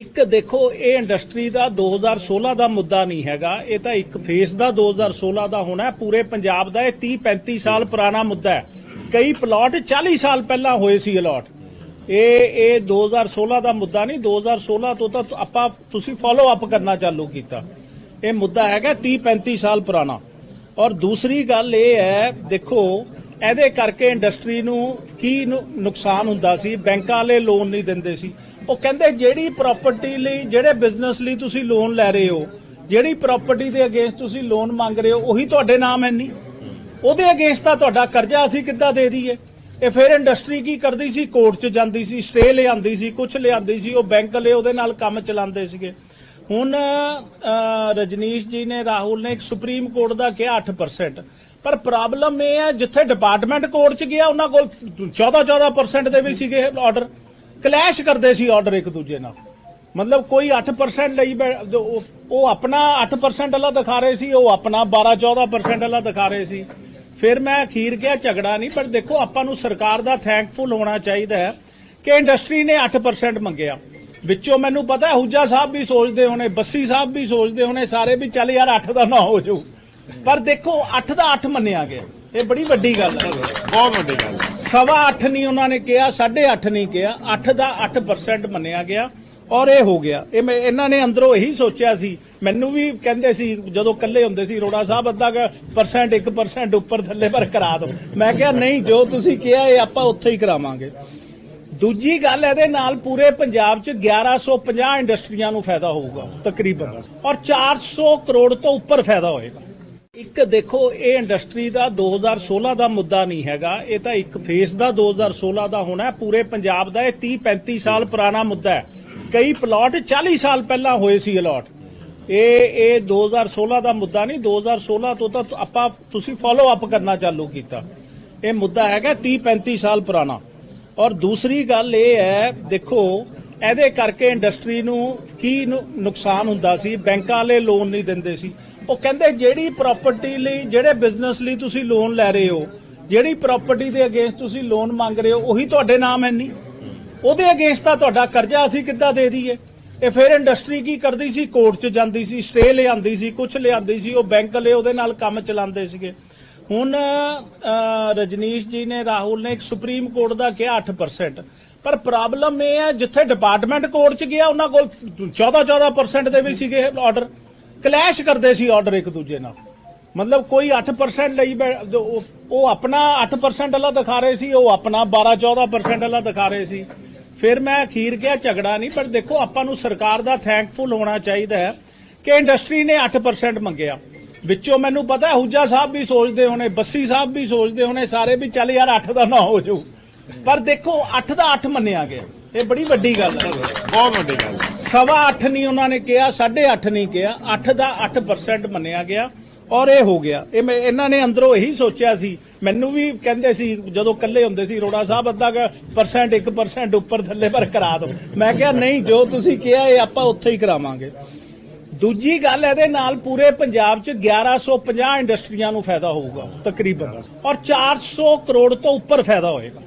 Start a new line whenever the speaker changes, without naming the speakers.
ਇੱਕ ਦੇਖੋ, ਇਹ ਇੰਡਸਟਰੀ ਦਾ 2016 ਦਾ ਮੁੱਦਾ ਨਹੀਂ ਹੈਗਾ। ਇਹ ਤਾਂ ਇੱਕ ਫੇਸ ਦਾ 2016 ਦਾ ਹੋਣਾ ਪੂਰੇ ਪੰਜਾਬ ਦਾ ਇਹ 30 35 ਸਾਲ ਪੁਰਾਣਾ ਮੁੱਦਾ ਹੈ। ਕਈ ਪਲਾਟ 40 ਸਾਲ ਪਹਿਲਾਂ ਹੋਏ ਸੀ ਅਲਾਟ ਇਹ ਇਹ 2016 ਦਾ ਮੁੱਦਾ ਨਹੀਂ। 2016 ਤੋਂ ਤਾਂ ਆਪਾਂ, ਤੁਸੀਂ ਫਾਲੋ ਅਪ ਕਰਨਾ ਚਾਲੂ ਕੀਤਾ। ਇਹ ਮੁੱਦਾ ਹੈਗਾ 30 35 ਸਾਲ ਪੁਰਾਣਾ। ਔਰ ਦੂਸਰੀ ਗੱਲ ਇਹ ਹੈ, ਦੇਖੋ ਇਹਦੇ ਕਰਕੇ ਇੰਡਸਟਰੀ ਨੂੰ ਕੀ ਨੁਕਸਾਨ ਹੁੰਦਾ ਸੀ? ਬੈਂਕਾਂ ਵਾਲੇ ਲੋਨ ਨਹੀਂ ਦਿੰਦੇ ਸੀ। ਉਹ ਕਹਿੰਦੇ ਜਿਹੜੀ ਪ੍ਰਾਪਰਟੀ ਲਈ, ਜਿਹੜੇ ਬਿਜ਼ਨਸ ਲਈ ਤੁਸੀਂ ਲੋਨ ਲੈ ਰਹੇ ਹੋ, ਜਿਹੜੀ ਪ੍ਰਾਪਰਟੀ ਦੇ ਅਗੇਂਸਟ ਤੁਸੀਂ ਲੋਨ ਮੰਗ ਰਹੇ ਹੋ, ਉਹੀ ਤੁਹਾਡੇ ਨਾਮ ਹੈ ਨਹੀਂ ਉਹਦੇ ਅਗੇਂਸਟ ਤਾਂ ਤੁਹਾਡਾ ਕਰਜ਼ਾ ਅਸੀਂ ਕਿੱਦਾਂ ਦੇ ਦਈਏ? ਇਹ ਫਿਰ ਇੰਡਸਟਰੀ ਕੀ ਕਰਦੀ ਸੀ? ਕੋਰਟ 'ਚ ਜਾਂਦੀ ਸੀ ਸਟੇ ਲਿਆਂਦੀ ਸੀ ਕੁਝ ਲਿਆਂਦੀ ਸੀ, ਉਹ ਬੈਂਕ ਵਾਲੇ ਉਹਦੇ ਨਾਲ ਕੰਮ ਚਲਾਉਂਦੇ ਸੀਗੇ। ਹੁਣ ਰਜਨੀਸ਼ ਜੀ ਨੇ, ਰਾਹੁਲ ਨੇ ਇੱਕ ਸੁਪਰੀਮ ਕੋਰਟ ਦਾ ਕਿਹਾ 8% ਪਰ ਪ੍ਰੋਬਲਮ ਇਹ ਹੈ, ਜਿੱਥੇ ਡਿਪਾਰਟਮੈਂਟ ਕੋਰਟ 'ਚ ਗਿਆ, ਉਹਨਾਂ ਕੋਲ 14 14% ਦੇ ਵੀ ਸੀਗੇ ਆਰਡਰ ਕਲੈਸ਼ ਕਰਦੇ ਸੀ ਆਰਡਰ ਇੱਕ ਦੂਜੇ ਨਾਲ। ਮਤਲਬ ਕੋਈ 8% ਲਈ ਬੈ- ਉਹ- ਆਪਣਾ 8% ਵਾਲਾ ਦਿਖਾ ਰਹੇ ਸੀ, ਉਹ ਆਪਣਾ 12 14% ਵਾਲਾ ਦਿਖਾ ਰਹੇ ਸੀ। ਫਿਰ ਮੈਂ ਅਖੀਰ ਕਿਹਾ, ਝਗੜਾ ਨਹੀਂ, ਪਰ ਦੇਖੋ, ਆਪਾਂ ਨੂੰ ਸਰਕਾਰ ਦਾ ਥੈਂਕਫੁਲ ਹੋਣਾ ਚਾਹੀਦਾ ਹੈ ਕਿ ਇੰਡਸਟਰੀ ਨੇ 8% ਮੰਗਿਆ। ਵਿੱਚੋਂ ਮੈਨੂੰ ਪਤਾ ਹੁਜਾ ਸਾਹਿਬ ਵੀ ਸੋਚਦੇ ਹੋਣੇ, ਬੱਸੀ ਸਾਹਿਬ ਵੀ ਸੋਚਦੇ ਹੋਣੇ, ਸਾਰੇ ਵੀ ਚੱਲ ਯਾਰ 8 ਦਾ ਨਾ ਹੋ ਜਾਊ। ਪਰ ਦੇਖੋ 8 ਦਾ 8 ਮੰਨਿਆ ਗਿਆ। ਇਹ ਬੜੀ ਵੱਡੀ ਗੱਲ ਹੈ।
ਬਹੁਤ ਵੱਡੀ ਗੱਲ।
ਸਵਾ 8 ਨਹੀਂ ਉਹਨਾਂ ਨੇ ਕਿਹਾ 8.5 ਨਹੀਂ ਕਿਹਾ 8 ਦਾ 8% ਮੰਨਿਆ ਗਿਆ ਔਰ ਇਹ ਹੋ ਗਿਆ। ਇਹ ਮੈਂ ਇਹਨਾਂ ਨੇ ਅੰਦਰੋਂ ਇਹੀ ਸੋਚਿਆ ਸੀ। ਮੈਨੂੰ ਵੀ ਕਹਿੰਦੇ ਸੀ ਜਦੋਂ ਇਕੱਲੇ ਹੁੰਦੇ ਸੀ ਰੋੜਾ ਸਾਹਿਬ ਅੱਧਾ ਪਰਸੈਂਟ 1% ਉੱਪਰ ਥੱਲੇ ਪਰ ਕਰਾ ਦਿਓ। ਮੈਂ ਕਿਹਾ ਨਹੀਂ ਜੋ ਤੁਸੀਂ ਕਿਹਾ ਇਹ ਆਪਾਂ ਉੱਥੇ ਹੀ ਕਰਾਵਾਂਗੇ। ਦੂਜੀ ਗੱਲ ਇਹਦੇ ਨਾਲ ਪੂਰੇ ਪੰਜਾਬ 'ਚ 1150 ਇੰਡਸਟਰੀਆਂ ਨੂੰ ਫਾਇਦਾ ਹੋਊਗਾ ਤਕਰੀਬਨ। ਔਰ 400 ਕਰੋੜ ਤੋਂ ਉੱਪਰ ਫਾਇਦਾ ਹੋਏਗਾ। ਇੱਕ ਦੇਖੋ, ਇਹ ਇੰਡਸਟਰੀ ਦਾ 2016 ਦਾ ਮੁੱਦਾ ਨਹੀਂ ਹੈਗਾ। ਇਹ ਤਾਂ ਇੱਕ ਫੇਸ ਦਾ 2016 ਦਾ ਹੋਣਾ ਪੂਰੇ ਪੰਜਾਬ ਦਾ ਇਹ 30 35 ਸਾਲ ਪੁਰਾਣਾ ਮੁੱਦਾ ਹੈ। ਕਈ ਪਲਾਟ 40 ਸਾਲ ਪਹਿਲਾਂ ਹੋਏ ਸੀ ਅਲਾਟ ਇਹ ਇਹ 2016 ਦਾ ਮੁੱਦਾ ਨਹੀਂ। 2016 ਤੋਂ ਤਾਂ ਆਪਾਂ, ਤੁਸੀਂ ਫਾਲੋ ਅਪ ਕਰਨਾ ਚਾਲੂ ਕੀਤਾ। ਇਹ ਮੁੱਦਾ ਹੈਗਾ 30 35 ਸਾਲ ਪੁਰਾਣਾ। ਔਰ ਦੂਸਰੀ ਗੱਲ ਇਹ ਹੈ, ਦੇਖੋ ਇਹਦੇ ਕਰਕੇ ਇੰਡਸਟਰੀ ਨੂੰ ਕੀ ਨੁਕਸਾਨ ਹੁੰਦਾ ਸੀ? ਬੈਂਕਾਂ ਵਾਲੇ ਲੋਨ ਨਹੀਂ ਦਿੰਦੇ ਸੀ। ਉਹ ਕਹਿੰਦੇ ਜਿਹੜੀ ਪ੍ਰਾਪਰਟੀ ਲਈ, ਜਿਹੜੇ ਬਿਜ਼ਨਸ ਲਈ ਤੁਸੀਂ ਲੋਨ ਲੈ ਰਹੇ ਹੋ, ਜਿਹੜੀ ਪ੍ਰਾਪਰਟੀ ਦੇ ਅਗੇਂਸਟ ਤੁਸੀਂ ਲੋਨ ਮੰਗ ਰਹੇ ਹੋ, ਉਹੀ ਤੁਹਾਡੇ ਨਾਮ ਹੈ ਨਹੀਂ ਉਹਦੇ ਅਗੇਂਸਟ ਤਾਂ ਤੁਹਾਡਾ ਕਰਜ਼ਾ ਅਸੀਂ ਕਿੱਦਾਂ ਦੇ ਦਈਏ? ਇਹ ਫਿਰ ਇੰਡਸਟਰੀ ਕੀ ਕਰਦੀ ਸੀ? ਕੋਰਟ 'ਚ ਜਾਂਦੀ ਸੀ ਸਟੇ ਲਿਆਂਦੀ ਸੀ ਕੁਝ ਲਿਆਂਦੀ ਸੀ, ਉਹ ਬੈਂਕ ਵਾਲੇ ਉਹਦੇ ਨਾਲ ਕੰਮ ਚਲਾਉਂਦੇ ਸੀਗੇ। ਹੁਣ ਰਜਨੀਸ਼ ਜੀ ਨੇ, ਰਾਹੁਲ ਨੇ ਇੱਕ ਸੁਪਰੀਮ ਕੋਰਟ ਦਾ ਕਿਹਾ 8% ਪਰ ਪ੍ਰੋਬਲਮ ਇਹ ਹੈ, ਜਿੱਥੇ ਡਿਪਾਰਟਮੈਂਟ ਕੋਰਟ 'ਚ ਗਿਆ, ਉਹਨਾਂ ਕੋਲ 14 14% ਦੇ ਵੀ ਸੀਗੇ ਆਰਡਰ ਕਲੈਸ਼ ਕਰਦੇ ਸੀ ਆਰਡਰ ਇੱਕ ਦੂਜੇ ਨਾਲ। ਮਤਲਬ ਕੋਈ 8% ਲਈ ਬੈ- ਉਹ- ਉਹ ਆਪਣਾ 8% ਵਾਲਾ ਦਿਖਾ ਰਹੇ ਸੀ, ਉਹ ਆਪਣਾ 12 14% ਵਾਲਾ ਦਿਖਾ ਰਹੇ ਸੀ। ਫਿਰ ਮੈਂ ਅਖੀਰ ਕਿਹਾ, ਝਗੜਾ ਨਹੀਂ, ਪਰ ਦੇਖੋ, ਆਪਾਂ ਨੂੰ ਸਰਕਾਰ ਦਾ ਥੈਂਕਫੁਲ ਹੋਣਾ ਚਾਹੀਦਾ ਹੈ ਕਿ ਇੰਡਸਟਰੀ ਨੇ 8% ਮੰਗਿਆ। ਵਿੱਚੋਂ ਮੈਨੂੰ ਪਤਾ ਹੁਜਾ ਸਾਹਿਬ ਵੀ ਸੋਚਦੇ ਹੋਣੇ ਬੱਸੀ ਸਾਹਿਬ ਵੀ ਸੋਚਦੇ ਹੋਣੇ ਸਾਰੇ ਵੀ ਚੱਲ ਯਾਰ 8 ਦਾ ਨਾ ਹੋ ਜਾਊ। ਪਰ ਦੇਖੋ 8 ਦਾ 8 ਮੰਨਿਆ ਗਿਆ। ਇਹ ਬੜੀ ਵੱਡੀ ਗੱਲ ਹੈ।
ਬਹੁਤ ਵੱਡੀ ਗੱਲ।
ਸਵਾ 8 ਨਹੀਂ ਉਹਨਾਂ ਨੇ ਕਿਹਾ 8.5 ਨਹੀਂ ਕਿਹਾ 8 ਦਾ 8% ਮੰਨਿਆ ਗਿਆ ਔਰ ਇਹ ਹੋ ਗਿਆ। ਇਹ ਮੈਂ ਇਹਨਾਂ ਨੇ ਅੰਦਰੋਂ ਇਹੀ ਸੋਚਿਆ ਸੀ। ਮੈਨੂੰ ਵੀ ਕਹਿੰਦੇ ਸੀ ਜਦੋਂ ਇਕੱਲੇ ਹੁੰਦੇ ਸੀ ਰੋੜਾ ਸਾਹਿਬ ਅੱਧਾ ਪਰਸੈਂਟ 1% ਉੱਪਰ ਥੱਲੇ ਪਰ ਕਰਾ ਦਿਓ। ਮੈਂ ਕਿਹਾ ਨਹੀਂ ਜੋ ਤੁਸੀਂ ਕਿਹਾ ਇਹ ਆਪਾਂ ਉੱਥੇ ਹੀ ਕਰਾਵਾਂਗੇ। ਦੂਜੀ ਗੱਲ ਇਹਦੇ ਨਾਲ ਪੂਰੇ ਪੰਜਾਬ 'ਚ 1150 ਇੰਡਸਟਰੀਆਂ ਨੂੰ ਫਾਇਦਾ ਹੋਊਗਾ, ਤਕਰੀਬਨ। ਔਰ 400 ਕਰੋੜ ਤੋਂ ਉੱਪਰ ਫਾਇਦਾ ਹੋਏਗਾ।